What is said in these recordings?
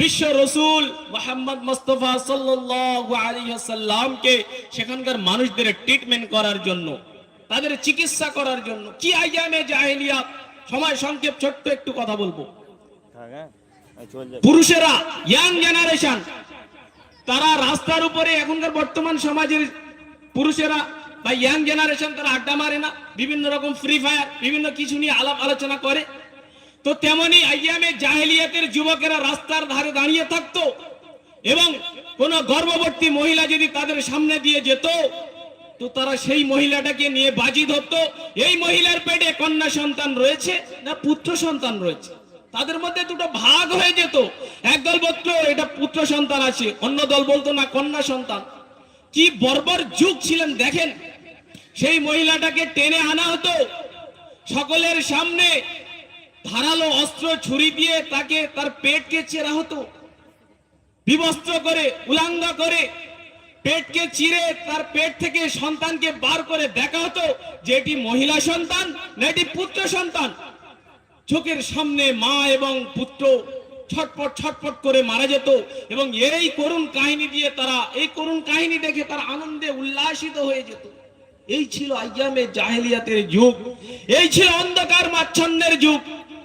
বিশ্ব রসুল মোহাম্মদ মোস্তফা আলাইহি সেখানকার মানুষদের ট্রিটমেন্ট করার জন্য, তাদের চিকিৎসা করার জন্য। কি আইয়ামে জাহেলিয়াত সময় সংক্ষেপ, ছোট্ট একটু কথা বলব। পুরুষেরা ইয়াং জেনারেশন তারা রাস্তার উপরে এখনকার বর্তমান সমাজের পুরুষেরা বা ইয়াং জেনারেশন তারা আড্ডা মারে না। বিভিন্ন রকম ফ্রি ফায়ার বিভিন্ন কিছু নিয়ে আলাপ আলোচনা করে। তো তেমনি আইয়ামে জাহেলিয়াতের যুবকেরা রাস্তার ধারে দাঁড়িয়ে থাকতো এবং কোন গর্ভবতী মহিলা যদি তাদের সামনে দিয়ে যেত, তো তারা সেই মহিলাটাকে নিয়ে বাজি ধরতো। এই মহিলার পেটে কন্যা সন্তান রয়েছে না পুত্র সন্তান রয়েছে? তাদের মধ্যে দুটো ভাগ হয়ে যেত। একদল বলতো, এটা পুত্র সন্তান আছে। অন্য দল বলতো, না, কন্যা সন্তান। কি বর্বর যুগ ছিলেন, দেখেন। সেই মহিলাটাকে টেনে আনা হতো। সকলের সামনে ধারালো অস্ত্র ছুরি দিয়ে তাকে তার পেটকে চেরা হতো। বিবস্ত্র করে, উলাঙ্গা করে পেটকে চিরে তার পেট থেকে সন্তানকে বার করে দেখা হতো যে এটি মহিলা সন্তান না এটি পুত্র সন্তান। চোখের সামনে মা এবং পুত্র ছটপট ছটপট করে মারা যেত এবং এই করুণ কাহিনী দিয়ে তারা, এই করুণ কাহিনী দেখে তারা আনন্দে উল্লাসিত হয়ে যেত। এই ছিল আইয়ামে জাহেলিয়াতের যুগ, এই ছিল অন্ধকার মাচ্ছন্নের যুগ।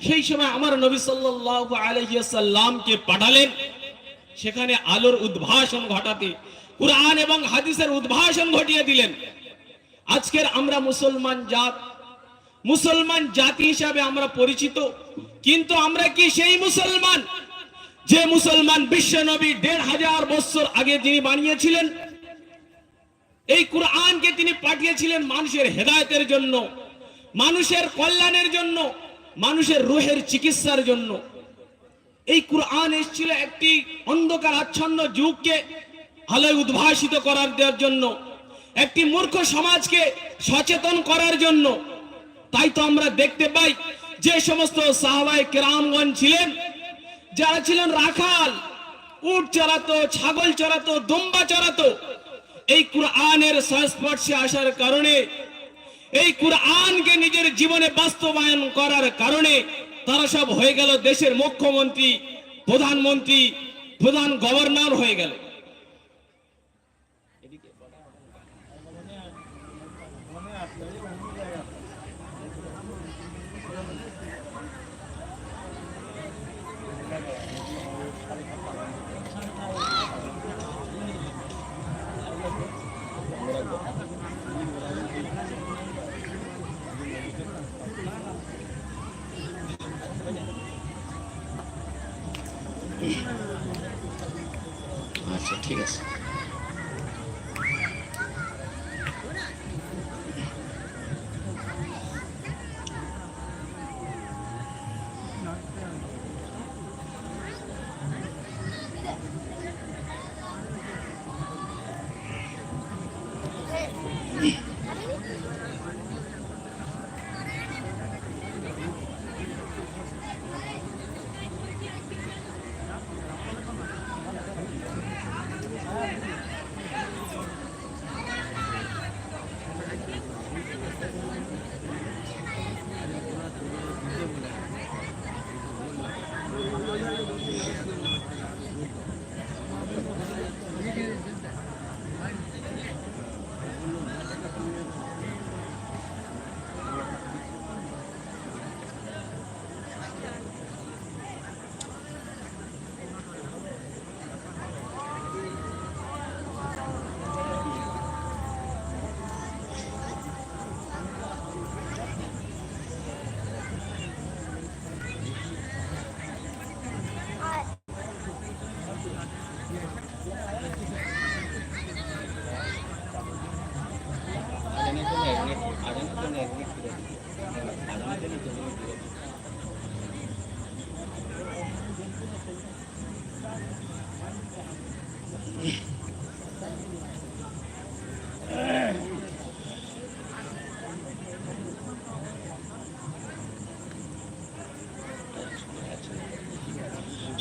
সেই সময় আমার নবী সাল্লাল্লাহু আলাইহি সাল্লামকে পাঠালেন। সেখানে আলোর উদ্ভাসন ঘটাতে, কুরআন এবং হাদিসের উদ্ভাসন ঘটিয়ে দিলেন। আজকের আমরা মুসলমান জাত, মুসলমান জাতি হিসাবে আমরা পরিচিত, কিন্তু আমরা কি সেই মুসলমান? যে মুসলমান বিশ্ব নবী দেড় হাজার বছর আগে যিনি বানিয়েছিলেন, এই কুরআনকে তিনি পাঠিয়েছিলেন মানুষের হেদায়তের জন্য, মানুষের কল্যাণের জন্য। মানুষের রোহের চিকিৎসার জন্য। এই কুরআন এসেছিল একটি অন্ধকার আচ্ছন্ন যুগকে আলোয় উদ্ভাসিত করার দেওয়ার জন্য, একটি মূর্খ সমাজকে সচেতন করার জন্য। তাই তো আমরা দেখতে পাই যে সমস্ত সাহাবাই কেরামগণ ছিলেন, যারা ছিলেন রাখাল, উট চড়াতো, ছাগল চড়াতো, দম্বা চড়াতো। এই কুরআনের সংস্পর্শে আসার কারণে এই কুরআনকে নিজের জীবনে বাস্তবায়ন করার কারণে তারা সব হয়ে গেল দেশের মুখ্যমন্ত্রী, প্রধানমন্ত্রী, প্রধান গভর্নর হয়ে গেল। আচ্ছা ঠিক আছে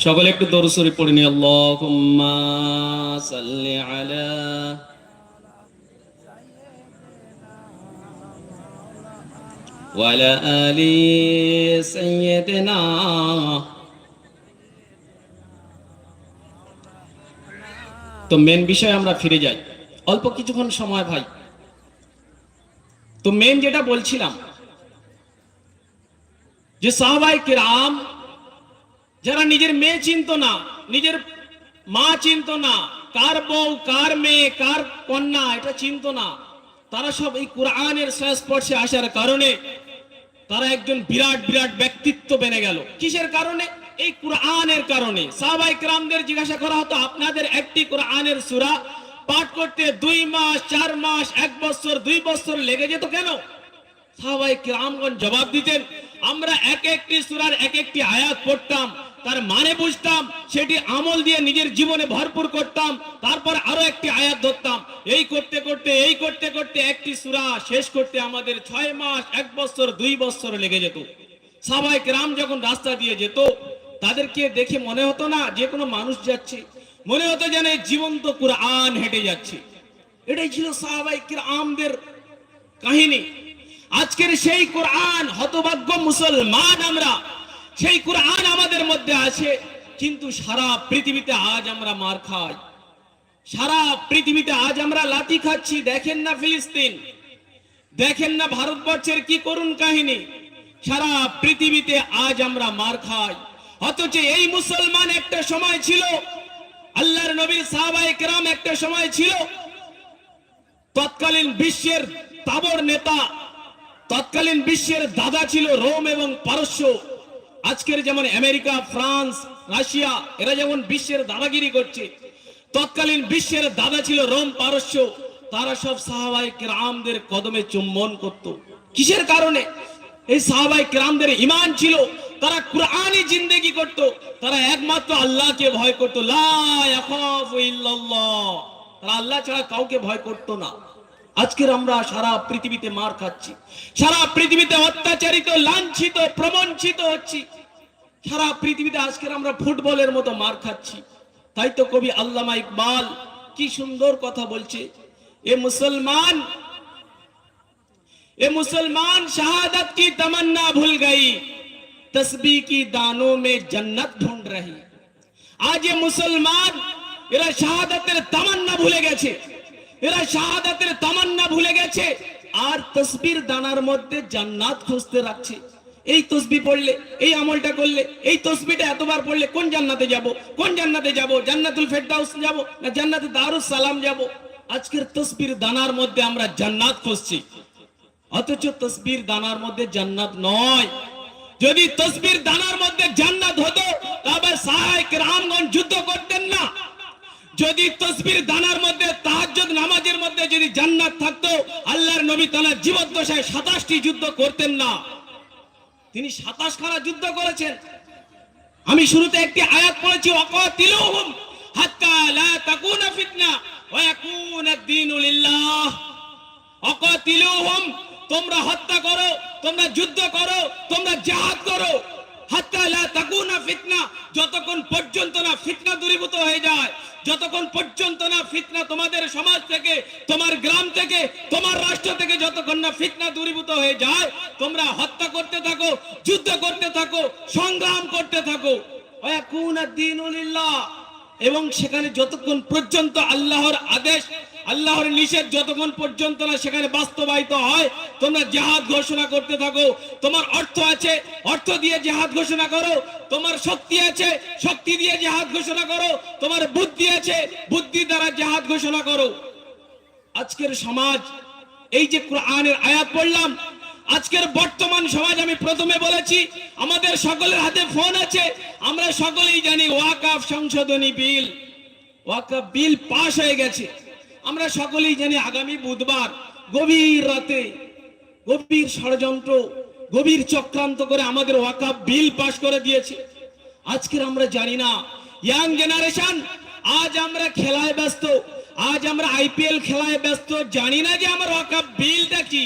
সকলে একটু দরসরি পড়ে নি আল্লাহুম্মা সাল্লি আলা وعلى آل سيدنا তো মেন বিষয়ে আমরা ফিরে যাই। অল্প কিছুক্ষণ সময় ভাই। তো মেন যেটা বলছিলাম, যে সাহবাই কিরাম, যারা নিজের মেয়ে চিনত না, নিজের মা চিনত না, কার বউ, কার মেয়ে, কার কন্যা, এটা চিনত না, তারা সব এই কোরআনের সংস্পর্শে আসার কারণে তারা একজন বিরাট বিরাট ব্যক্তিত্ব বেনে গেল। কিসের কারণে? এই কোরআনের কারণে সাহাবাই ক্রামদের জিজ্ঞাসা করা হতো, আপনাদের একটি কোরআনের সূরা পাঠ করতে দুই মাস, চার মাস, এক বছর, দুই বছর লেগে যেত কেন? জবাব দিতেন, আমরা এক একটি সূরার এক একটি আয়াত পড়তাম, তার মানে বুঝতাম, সেটি আমল দিয়ে নিজের জীবনে ভরপুর করতাম, তারপর আরও একটি আয়াত ধরতাম, এই করতে করতে, এই করতে করতে একটি সূরা শেষ করতে আমাদের ছয় মাস, এক বছর, দুই বছর লেগে যেত। সাহাবাই কিরাম যখন রাস্তা দিয়ে যেত তাদেরকে দেখে মনে হতো না যে কোনো মানুষ যাচ্ছে। মনে হতো যেন জীবন্ত কুরআন হেঁটে যাচ্ছে। এটাই ছিল সাহাবাই কিরামদের কাহিনী। আজকের সেই কোরআন হতভাগ্য মুসলমান আমরা, সেই কোরআন আমাদের মধ্যে আছে, কিন্তু সারা পৃথিবীতে আজ আমরা মার খাই। সারা পৃথিবীতে আজ আমরা লাঠি খাচ্ছি, দেখেন না ফিলিস্তিন। দেখেন না ভারতবর্ষের কি করুণ কাহিনী। সারা পৃথিবীতে আজ আমরা মার খাই। অথচ এই মুসলমান একটা সময় ছিল, আল্লাহর নবীর সাহাবায়ে কেরাম একটা সময় ছিল, তৎকালীন বিশ্বের তাবর নেতা, তৎকালীন বিশ্বের দাদা ছিল রোম এবং পারস্য। আজকের যেমন আমেরিকা, ফ্রান্স, রাশিয়া, এরা যেমন বিশ্বের দাদাগিরি করছে, তৎকালীন বিশ্বের দাদা ছিল রোম, পারস্য, তারা সব সাহাবাই কেরামদের কদমে চুম্বন করত। কিসের কারণে? এই সাহাবাই কেরামদের ইমান ছিল তারা কোরআনই জিন্দেগি করত, তারা একমাত্র আল্লাহকে ভয় করত তারা আল্লাহ ছাড়া কাউকে ভয় করত না। আজকের আমরা সারা পৃথিবীতে মার খাচ্ছি, সারা পৃথিবীতে অত্যাচারিত, লাঞ্ছিত, প্রবঞ্চিত হচ্ছি, সারা পৃথিবীতে আজকের আমরা ফুটবলের মতো মার খাচ্ছি। তাই তো কবি আল্লামা ইকবাল কি সুন্দর কথা বলছে, এ মুসলমান এ মুসলমান শাহাদাত কি তমন্না ভুল গাই तस्बी की दानों में जन्नत ढूंढ रही আজ এ মুসলমান এরা শাহাদাতের তামান্না ভুলে গেছে এরা শাহাদাতের তামান্না ভুলে গেছে আর তসবির দানার মধ্যে জান্নাত খুঁজতে রাখছে এই তসবি পড়লে এই আমলটা করলে এই তসবিটা এতবার পড়লে কোন জান্নাতে যাব কোন জান্নাতে যাব জান্নাতুল ফেরদাউস যাব না জান্নাতে দারুস সালাম যাব আজকের তসবির দানার মধ্যে আমরা জান্নাত খুঁজছি অথচ তসবির দানার মধ্যে জান্নাত নয় যদি তসবির দানার মধ্যে জান্নাত হতো, তবে সাহায়ক রামগণ যুদ্ধ করতেন না। যদি তসবির দানার মধ্যে তাহাজ্জুদ নামাজের মধ্যে যদি জান্নাত থাকতো, আল্লাহর নবী তাআলা জীবদ্দশায় সাতাশটি যুদ্ধ করতেন না। তিনি সাতাশ খানা যুদ্ধ করেছেন। আমি শুরুতে একটি আয়াত পড়েছি, ওয়াকাতিলুহুম হাত্তা লা অকাতিলুহুম তোমরা হত্যা করো তোমরা যুদ্ধ করো, তোমরা জিহাদ করো। পর্যন্ত না তোমাদের সমাজ থেকে, তোমার গ্রাম থেকে, তোমার রাষ্ট্র থেকে যতক্ষণ না দূরীভূত হয়ে যায়, তোমরা হত্যা করতে থাকো, যুদ্ধ করতে থাকো, সংগ্রাম করতে থাকো। দীনু এবং সেখানে যতক্ষণ পর্যন্ত আল্লাহর আদেশ, আল্লাহর নিষেধ যতক্ষণ পর্যন্ত না সেখানে বাস্তবায়িত হয়, তোমরা জেহাদ ঘোষণা করতে থাকো। তোমার অর্থ আছে, অর্থ দিয়ে জেহাদ ঘোষণা করো। তোমার শক্তি আছে, শক্তি দিয়ে জেহাদ ঘোষণা করো। তোমার বুদ্ধি আছে, বুদ্ধি দ্বারা জেহাদ ঘোষণা করো। আজকের সমাজ, এই যে কোরআনের আয়াত পড়লাম আজকের বর্তমান সমাজ আমি প্রথমে বলেছি, আমাদের সকলের হাতে ফোন আছে, আমরা সকলেই জানি ওয়াকাফ সংশোধনী বিল, ওয়াকাফ বিল পাশ হয়ে গেছে। আমরা সকলেই জানি আগামী বুধবার গভীর রাতে গভীর ষড়যন্ত্র, গভীর চক্রান্ত করে আমাদের ওয়াকাফ বিল পাশ করে দিয়েছে। আজকের আমরা জানি না। ইয়াং জেনারেশন, আজ আমরা খেলায় ব্যস্ত, আজ আমরা আইপিএল খেলায় ব্যস্ত, জানি না যে আমার ওয়াকাফ বিলটা কি।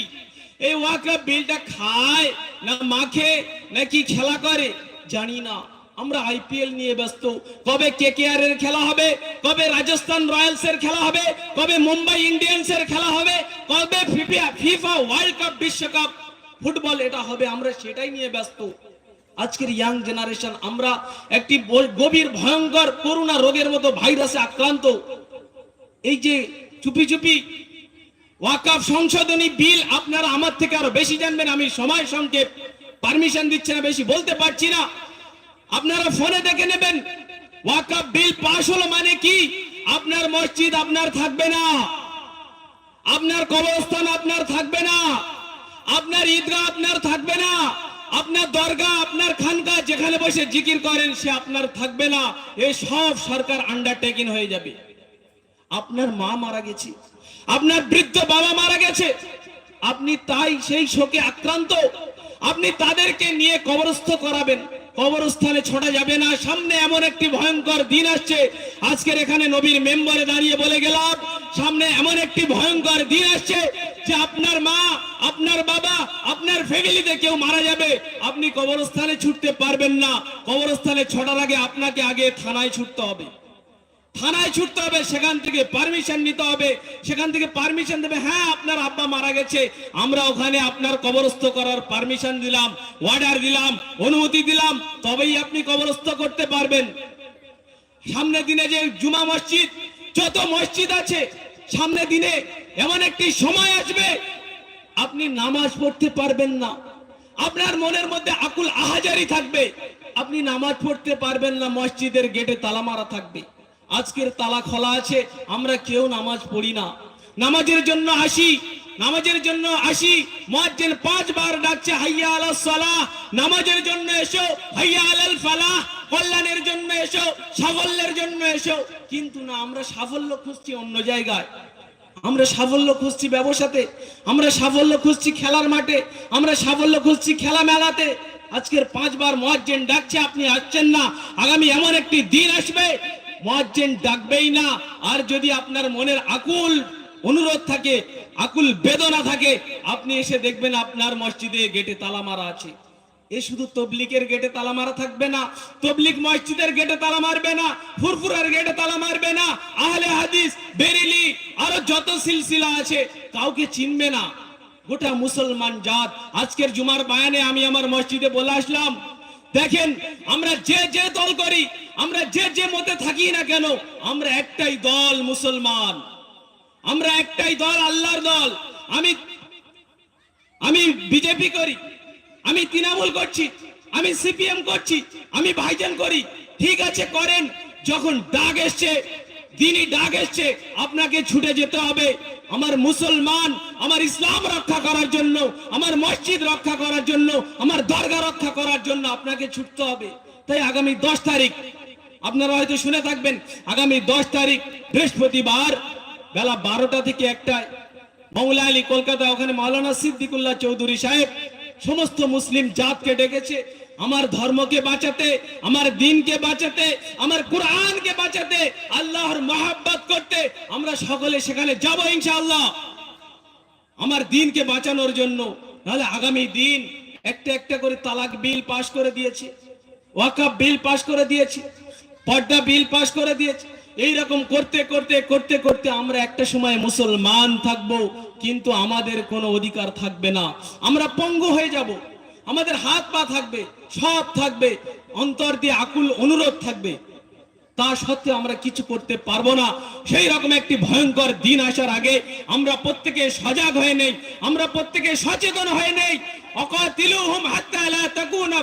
এই ওয়াকাফ বিলটা খায়, না মাখে নাকি খেলা করে, জানি না। আমরা আইপিএল নিয়ে ব্যস্ত। কবে কেকেআর এর খেলা হবে, কবে রাজস্থান রয়্যালস এর খেলা হবে, কবে মুম্বাই ইন্ডিয়ান্স এর খেলা হবে, কবে ফিফা ফিফা ওয়ার্ল্ড কাপ, বিশ্বকাপ, ফুটবল এটা হবে, আমরা সেটাই নিয়ে ব্যস্ত। আজকের ইয়াং জেনারেশন, আমরা একটি গভীর, ভয়ঙ্কর করোনা রোগের মতো ভাইরাসে আক্রান্ত। এই যে চুপি চুপি ওয়াকাফ সংশোধনী বিল আপনারা আমার থেকে আরও বেশি জানবেন, আমি সময় সংক্ষেপ পারমিশন দিচ্ছে না, বেশি বলতে পারছি না। আপনারা ফোনে দেখে নেবেন, ওয়াকাফ বিল পাশ হলো মানে কি? আপনার মসজিদ আপনার থাকবে না। আপনার কবরস্থান আপনার থাকবে না। আপনার ঈদগাহ আপনার থাকবে না। আপনার দরগা আপনার খানকা যেখানে বসে জিকির করেন সে আপনার থাকবে না। এ সব সরকার আন্ডারটেকিং হয়ে যাবে। আপনার মা মারা গেছে। আপনার বৃদ্ধ বাবা মারা গেছে। আপনি তাই সেই শোকে আক্রান্ত। আপনি তাদেরকে নিয়ে কবরস্থ করাবেন। কবরস্থানে ছোটা যাবে না। সামনে এমন একটি ভয়ঙ্কর দিন আসছে। আজকের এখানে নবীর মেম্বারে দাঁড়িয়ে বলে গেলাম, সামনে এমন একটি ভয়ঙ্কর দিন আসছে যে আপনার মা, আপনার বাবা, আপনার ফ্যামিলিতে কেউ মারা যাবে। আপনি কবরস্থানে ছুটতে পারবেন না। কবরস্থানে ছোটার আগে আপনাকে আগে থানায় ছুটতে হবে। থানায় ছুটতে হবে, সেখান থেকে পারমিশন নিতে হবে। সেখান থেকে পারমিশন দেবে হ্যাঁ আপনার আব্বা মারা গেছে। আমরা ওখানে আপনার কবরস্থ করার পারমিশন দিলাম অর্ডার দিলাম, অনুমতি দিলাম, তবেই আপনি কবরস্থ করতে পারবেন। সামনে দিনে যে জুমা মসজিদ, যত মসজিদ আছে, সামনে দিনে এমন একটি সময় আসবে, আপনি নামাজ পড়তে পারবেন না। আপনার মনের মধ্যে আকুল আহাজারি থাকবে, আপনি নামাজ পড়তে পারবেন না, মসজিদের গেটে তালা মারা থাকবে। আজকের তালা খোলা আছে, আমরা কেউ নামাজ পড়ি না। নামাজের জন্য আসি, নামাজের জন্য আসি, মুয়াজ্জিন পাঁচবার ডাকছে, হাইয়া আলাস সালাহ। নামাজের জন্য এসো, হাইয়া আলাল ফালাহ। কল্যাণের জন্য এসো, সাফল্যের জন্য এসো। কিন্তু না, আমরা সাফল্য খুঁজছি অন্য জায়গায়। আমরা সাফল্য খুঁজছি ব্যবসাতে, আমরা সাফল্য খুঁজছি খেলার মাঠে, আমরা সাফল্য খুঁজছি খেলা মেলাতে। আজকের পাঁচবার মহাজ্জেন ডাকছে, আপনি আসছেন না। আগামী এমন একটি দিন আসবে মহাজ্জেন ডাকবেই না। আর যদি আপনার মনের আকুল অনুরোধ থাকে, আকুল বেদনা থাকে, আপনি এসে দেখবেন আপনার মসজিদে গেটে তালা মারা আছে। এ শুধু তবলিকের গেটে তালা মারা থাকবে না। তবলিক মসজিদের গেটে তালা মারবে না। ফুরফুরার গেটে তালা মারবে না। আহলে হাদিস, বেরিলি, আরও যত সিলসিলা আছে, কাউকে চিনবে না। গোটা মুসলমান জাত। আজকের জুমার বায়ানে আমি আমার মসজিদে বলে আসলাম দেখেন, আমরা যে যে দল করি, আমরা যে যে মতে থাকি না কেন, আমরা একটাই দল মুসলমান। আমরা একটাই দল আল্লাহর দল। আমি আমি বিজেপি করি, আমি তৃণমূল করছি, আমি সিপিএম করছি, আমি ভাইজান করি। ঠিক আছে, করেন, যখন ডাক এসছে, দিনই ডাক এসছে, আপনাকে ছুটে যেতে হবে। আমার মুসলমান, আমার ইসলাম রক্ষা করার জন্য, আমার মসজিদ রক্ষা করার জন্য, আমার দরগা রক্ষা করার জন্য আপনাকে ছুটতে হবে। তাই আগামী দশ তারিখ, আপনারা হয়তো শুনে থাকবেন, আগামী দশ তারিখ, বৃহস্পতিবার বেলা বারোটা থেকে একটায় মৌলা আলী কলকাতা ওখানে মাওলানা সিদ্দিকুল্লাহ চৌধুরী সাহেব, সমস্ত মুসলিম জাতকে ডেকেছে। আমার ধর্মকে বাঁচাতে, আমার দিনকে বাঁচাতে, আমার কোরআনকে বাঁচাতে, আল্লাহর মহাব্বত করতে আমরা সকলে সেখানে যাব ইনশাআল্লাহ। আমার দিনকে বাঁচানোর জন্য নাহলে আগামী দিন একটা একটা করে তালাক বিল পাশ করে দিয়েছে ওয়াকাব বিল পাশ করে দিয়েছে, পর্দা বিল পাশ করে দিয়েছে। এই রকম করতে করতে করতে করতে আমরা একটা সময় মুসলমান থাকব, কিন্তু আমাদের কোনো অধিকার থাকবে না। আমরা পঙ্গু হয়ে যাব। আমাদের হাত পা থাকবে, সব থাকবে, অন্তর দিয়ে আকুল অনুরোধ থাকবে। তা সত্ত্বেও আমরা কিছু করতে পারব না। সেই রকম একটি ভয়ঙ্কর দিন আসার আগে আমরা প্রত্যেকে সজাগ হয়ে নেই, আমরা প্রত্যেকে সচেতন হয়ে নেই।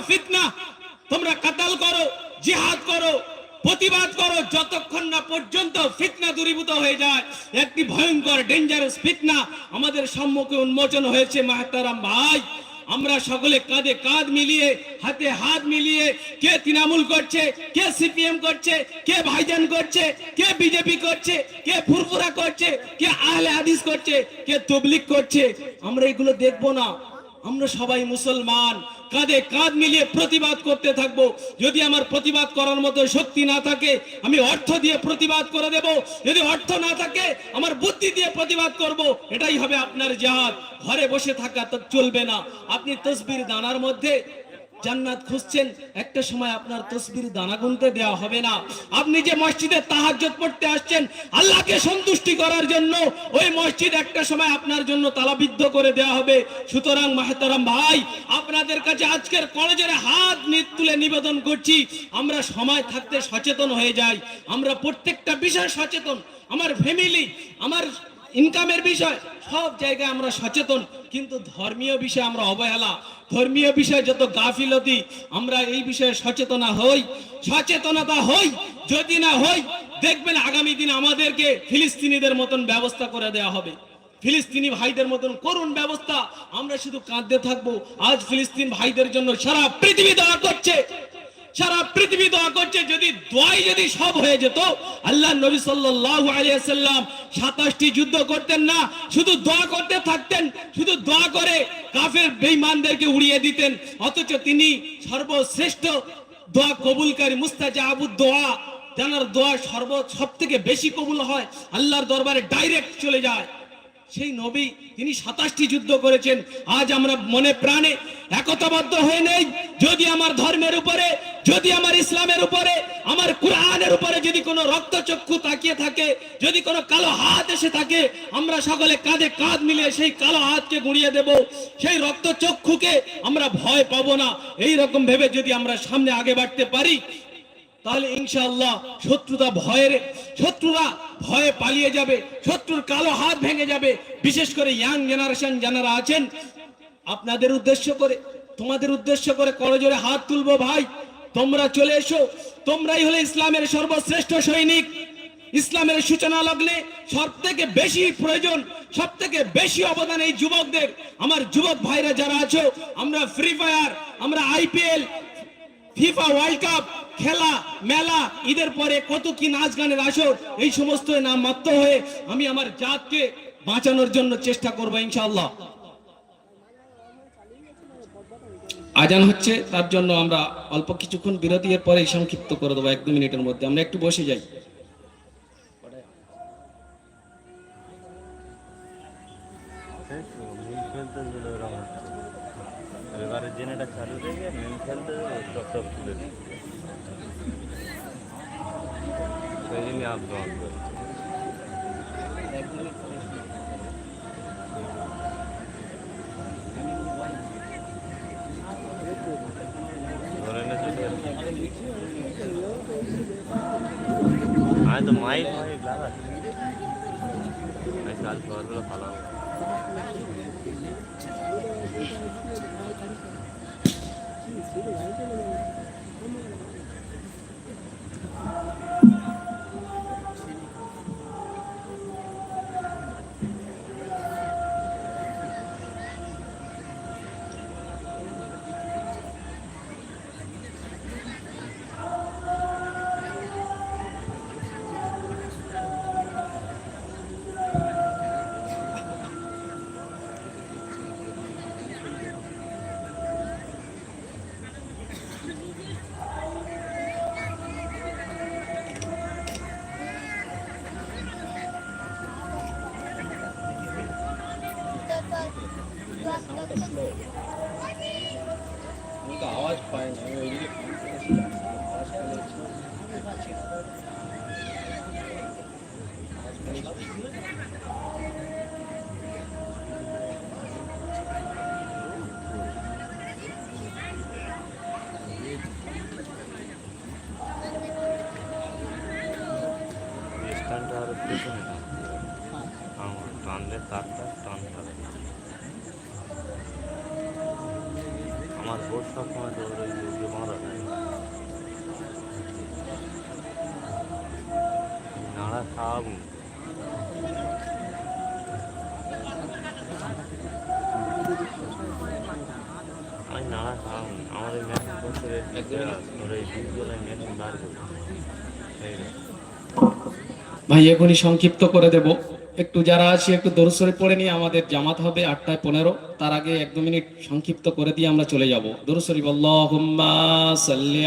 ফিতনা। তোমরা কাতাল করো, জিহাদ করো, প্রতিবাদ করো, যতক্ষণ না পর্যন্ত ফিতনা দূরীভূত হয়ে যায়। একটি ভয়ঙ্কর ডেঞ্জারাস ফিতনা আমাদের সম্মুখে উন্মোচন হয়েছে, মাহতারাম ভাই। আমরা সকলে কাঁধে কাঁধ মিলিয়ে, হাতে হাত মিলিয়ে কে তৃণমূল করছে, কে সিপিএম করছে, কে ভাইজান করছে, কে বিজেপি করছে, কে ফুরফুরা করছে, কে আহলে হাদিস করছে, কে তবলিক করছে, আমরা এগুলো দেখব না। আমরা সবাই মুসলমান। কাঁধে কাঁধ মিলিয়ে প্রতিবাদ করতে থাকব। যদি আমার প্রতিবাদ করার মতো শক্তি না থাকে, আমি অর্থ দিয়ে প্রতিবাদ করে দেব। যদি অর্থ না থাকে, আমার বুদ্ধি দিয়ে প্রতিবাদ করব। এটাই হবে আপনার জাহাজ। ঘরে বসে থাকা তো চলবে না। আপনি তসবির দানার মধ্যে জান্নাত খুঁজছেন, একটা সময় আপনার তসবির দানা গুনতে দেওয়া হবে না। আপনি যে মসজিদে তাহাজ্জুদ পড়তে আসছেন, আল্লাহকে সন্তুষ্টি করার জন্য ওই মসজিদ একটা সময় আপনার জন্য তালাবিদ্ধ করে দেওয়া হবে। সুতরাং মাহতারাম ভাই, আপনাদের কাছে আজকের কলেজের হাত তুলে নিবেদন করছি, আমরা সময় থাকতে সচেতন হয়ে যাই। আমরা প্রত্যেকটা বিষয় সচেতন। আমার ফ্যামিলি আমার ইনকামের বিষয়, সব জায়গায় আমরা সচেতন, কিন্তু ধর্মীয় বিষয়ে আমরা অবহেলা। ধর্মীয় বিষয়ে যত গাফিলতি, আমরা এই বিষয়ে সচেতনা হই, সচেতনতা হই, যদি না হই, দেখবেন আগামী দিন আমাদেরকে ফিলিস্তিনিদের মতন ব্যবস্থা করে দেওয়া হবে। ফিলিস্তিনি ভাইদের মতন করুন ব্যবস্থা। আমরা শুধু কাঁদতে থাকব, আজ ফিলিস্তিন ভাইদের জন্য সারা পৃথিবী দোয়া করছে। সারা পৃথিবী দোয়া করছে, যদি দোয়াই যদি সব হয়ে যেত আল্লাহ নবী সাল্লাল্লাহু আলাইহি সাল্লাম 27টি যুদ্ধ করতেন না, শুধু দোয়া করতে থাকতেন, শুধু দোয়া করে কাফের বেঈমানদেরকে উড়িয়ে দিতেন, অথচ তিনি সর্বশ্রেষ্ঠ দোয়া কবুলকারী মুস্তাজাবুদ দোয়া, জানার দোয়া সর্ব সব থেকে বেশি কবুল হয়, আল্লাহর দরবারে ডাইরেক্ট চলে যায়। সেই নবী, তিনি সাতাশটি যুদ্ধ করেছেন, আজ আমরা মনে প্রাণে একতাবদ্ধ হয়ে নেই, যদি আমার ধর্মের উপরে যদি আমার ইসলামের উপরে, আমার কোরআনের উপরে যদি কোনো রক্তচক্ষু তাকিয়ে থাকে, যদি কোনো কালো হাত এসে থাকে, আমরা সকলে কাঁধে কাঁধ মিলিয়ে সেই কালো হাতকে গুঁড়িয়ে দেব। সেই রক্তচক্ষুকে আমরা ভয় পাবো না। এই রকম ভেবে যদি আমরা সামনে আগে বাড়তে পারি, তাহলে ইনশাআল্লাহ শত্রুতা ভয়ের, শত্রুরা ভয়ে পালিয়ে যাবে, শত্রুর কালো হাত ভেঙে যাবে। বিশেষ করে ইয়াং জেনারেশন যারা আছেন, আপনাদের উদ্দেশ্য করে, তোমাদের উদ্দেশ্য করে করজোরে হাত তুলবো ভাই। তোমরা চলে এসো। তোমরাই হলে ইসলামের সর্বশ্রেষ্ঠ সৈনিক। ইসলামের সূচনা লগ্নে সব থেকে বেশি প্রয়োজন সব থেকে বেশি অবদান এই যুবকদের। আমার যুবক ভাইরা যারা আছো, আমরা ফ্রি ফায়ার আমরা আইপিএল ফিফা ওয়ার্ল্ড কাপ খেলা, মেলা, ঈদের পরে কত কি নাচ গানের আসর, এই সমস্ত নাম মাত্র হয়ে আমি আমার জাতকে বাঁচানোর জন্য চেষ্টা করব ইনশাআল্লাহ। আজান হচ্ছে, তার জন্য আমরা অল্প কিছুক্ষণ বিরতি এর পরে সংক্ষিপ্ত করে দেবো, এক দু মিনিটের মধ্যে। আমরা একটু বসে যাই। চালু খেলতে গেলে সব সব তুলে দিচ্ছে সেই জন্যই আপ ডাউন করছে ধরে এনেছে আমি তো মাইক মাইক লাগাচ্ছি আমি কাল সকালবেলা ভালো হবে আওয়াজ স্ট্যান্ডটা আরও পেছনে আমার টানলে তারটা টান থাকে আমার বোর্ড সবসময় দৌড়ে দৌড়ে মারা নাড়া খাওয়াবো আমি নাড়া খাওয়াবো এই মেশিন করতে ওর এই দুধগুলো মেশিন বার করব সেই রে। ভাই এখনই সংক্ষিপ্ত করে দেব। একটু যারা আছি একটু দরসরে পড়ে নিয়ে আমাদের জামাত হবে আটটায় পনেরো। তার আগে এক দু মিনিট সংক্ষিপ্ত করে দিয়ে আমরা চলে যাব। দরসরি সাল্লি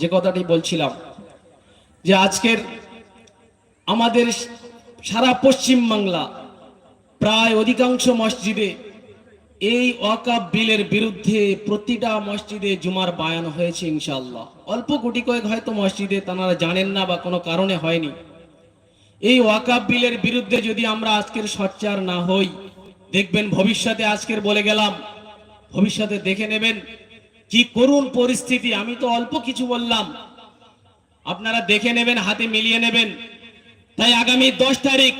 যে কথাটি বলছিলাম, যে আজকের আমাদের সারা পশ্চিম বাংলা, প্রায় অধিকাংশ মসজিদে এই ওয়াকাব বিলের বিরুদ্ধে প্রতিটা মসজিদে জুমার বায়ান হয়েছে ইনশাআল্লাহ। অল্প কোটি কয়েক হয়তো মসজিদে, তারা জানেন না বা কোনো কারণে হয়নি। এই ওয়াকাব বিলের বিরুদ্ধে যদি আমরা আজকের সচ্চার না হই, দেখবেন ভবিষ্যতে আজকের বলে গেলাম, ভবিষ্যতে দেখে নেবেন কি করুণ পরিস্থিতি। আমি তো অল্প কিছু বললাম, আপনারা দেখে নেবেন, হাতে মিলিয়ে নেবেন। তাই আগামী দশ তারিখ,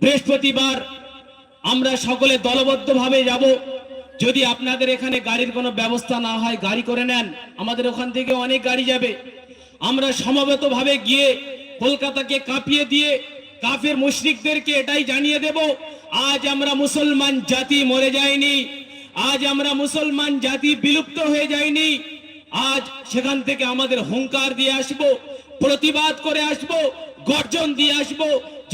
বৃহস্পতিবার আমরা সকলে দলবদ্ধভাবে যাব। যদি আপনাদের এখানে গাড়ির কোনো ব্যবস্থা না হয়, গাড়ি করে নেন। আমাদের ওখান থেকে অনেক গাড়ি যাবে। আমরা সমবেতভাবে গিয়ে কলকাতাকে কাঁপিয়ে দিয়ে কাফের মুশরিকদেরকে এটাই জানিয়ে দেব, আজ আমরা মুসলমান জাতি মরে যায়নি, আজ আমরা মুসলমান জাতি বিলুপ্ত হয়ে যায়নি, আজ সেখান থেকে আমাদের হুঙ্কার দিয়ে আসব, প্রতিবাদ করে আসব গর্জন দিয়ে আসব।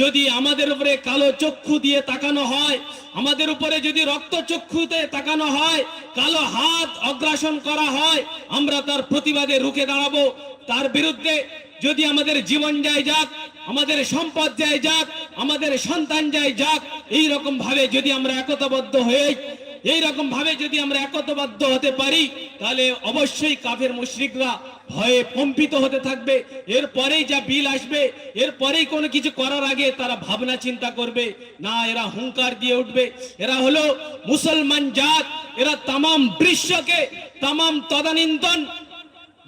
যদি আমাদের উপরে কালো চক্ষু দিয়ে তাকানো হয়, আমাদের উপরে যদি রক্ত চক্ষুতে তাকানো হয়, কালো হাত অগ্রাসন করা হয়, আমরা তার প্রতিবাদে রুখে দাঁড়াবো। তার বিরুদ্ধে যদি আমাদের জীবন যায় যাক, আমাদের সম্পদ যায় যাক, আমাদের সন্তান যায় যাক এই রকম ভাবে যদি আমরা একতাবদ্ধ হয়ে এই রকম ভাবে যদি আমরা একতাবদ্ধ হতে পারি, তাহলে অবশ্যই কাফের মুশরিকরা ভয়ে কম্পিত হতে থাকবে। এরপরেই যা বিল আসবে, এরপরেই কোনো কিছু করার আগে তারা ভাবনা চিন্তা করবে, না, এরা হুঙ্কার দিয়ে উঠবে। এরা হলো মুসলমান জাত, এরা তামাম বিশ্বকে, তামাম তদানীন্তন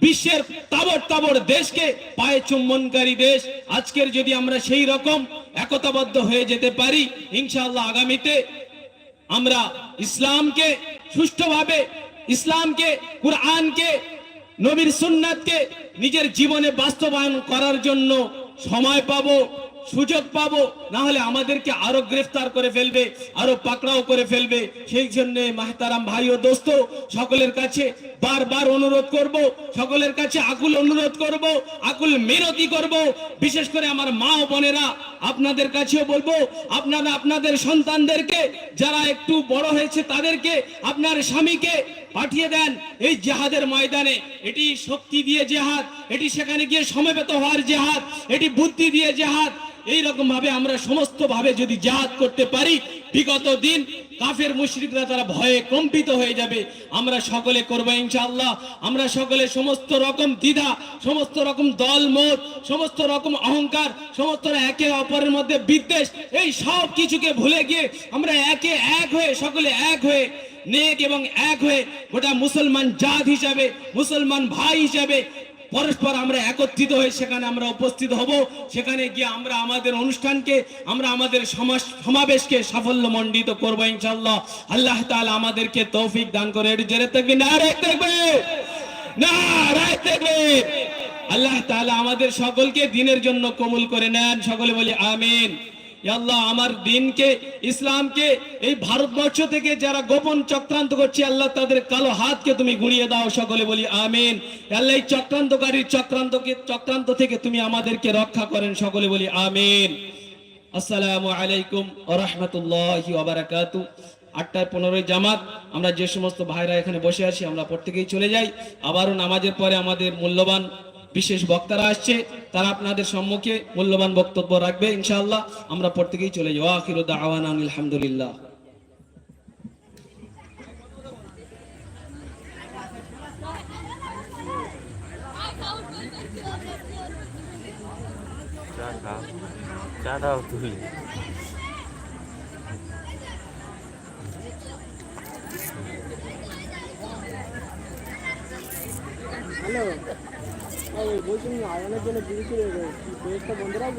বিশ্বের তাবর তাবর দেশকে পায়ে চুম্বনকারী দেশ। আজকের যদি আমরা সেই রকম একতাবদ্ধ হয়ে যেতে পারি, ইনশাআল্লাহ আগামীতে আমরা ইসলামকে সুষ্ঠুভাবে, ইসলামকে, কুরআনকে নবীর সুন্নাতকে নিজের জীবনে বাস্তবায়ন করার জন্য সময় পাবো, সুযোগ পাবো, না হলে আমাদেরকে আরও গ্রেফতার করে ফেলবে, আরও পাকড়াও করে ফেলবে। সেই জন্য মাহতারাম ভাই ও দোস্ত, সকলের কাছে বারবার অনুরোধ করব, সকলের কাছে আকুল অনুরোধ করব, আকুল মিনতি করব। বিশেষ করে আমার মা ও বোনেরা, আপনাদের কাছেও বলব, আপনারা আপনাদের সন্তানদেরকে, যারা একটু বড় হয়েছে তাদেরকে, আপনার স্বামীকে পাঠিয়ে দেন এই জেহাদের ময়দানে। এটি শক্তি দিয়ে জেহাদ, এটি সেখানে গিয়ে সমবেত হওয়ার জেহাদ, এটি বুদ্ধি দিয়ে জেহাদ। এই রকম ভাবে আমরা সমস্ত ভাবে যদি জাহাদ করতে পারি, বিগত দিন কাফের মুশরিকরা তারা ভয়ে কম্পিত হয়ে যাবে। আমরা সকলে করব ইনশাআল্লাহ। আমরা সকলে সমস্ত রকম দ্বিধা, সমস্ত রকম দল মত, সমস্ত রকম অহংকার, সমস্ত একে অপরের মধ্যে বিদ্বেষ, এই সব কিছুকে ভুলে গিয়ে আমরা একে এক হয়ে, সকলে এক হয়ে নেক এবং এক হয়ে গোটা মুসলমান জাত হিসাবে, মুসলমান ভাই হিসাবে পরস্পর আমরা একত্রিত হয়ে সেখানে আমরা উপস্থিত হব। সেখানে গিয়ে আমরা আমাদের অনুষ্ঠানকে, আমরা আমাদের সমাবেশকে সাফল্য মণ্ডিত করব ইনশাল্লাহ আল্লাহ তাআলা আমাদেরকে তৌফিক দান করে জেরে থাকবে না থাকবে না আল্লাহ তাআলা আমাদের সকলকে দিনের জন্য কবুল করে নেন, সকলে বলি আমিন। আল্লাহ, আমার দিনকে, ইসলামকে, এই ভারতবর্ষ থেকে যারা গোপন চক্রান্ত করছে, আল্লাহ তাদের কালো হাতকে তুমি গুঁড়িয়ে দাও, সকলে বলি আমিন। আল্লাহ, এই চক্রান্তকারীর চক্রান্তকে, চক্রান্ত থেকে তুমি আমাদেরকে রক্ষা করেন, সকলে বলি আমিন। আসসালামু আলাইকুম রহমতুল্লাহি আটটায় পনেরোই জামাত, আমরা যে সমস্ত ভাইরা এখানে বসে আছি, আমরা প্রত্যেকেই চলে যাই। আবারও নামাজের পরে আমাদের মূল্যবান বিশেষ বক্তারা আসছে তারা আপনাদের সম্মুখে মূল্যবান বক্তব্য রাখবে ইনশাআল্লাহ। আমরা প্রত্যেকেই চলে যাই আখির আলহামদুলিল্লাহ। চা হ্যালো। বলছি আয়নের জন্য বিড়ি ছিল বন্ধ রাখব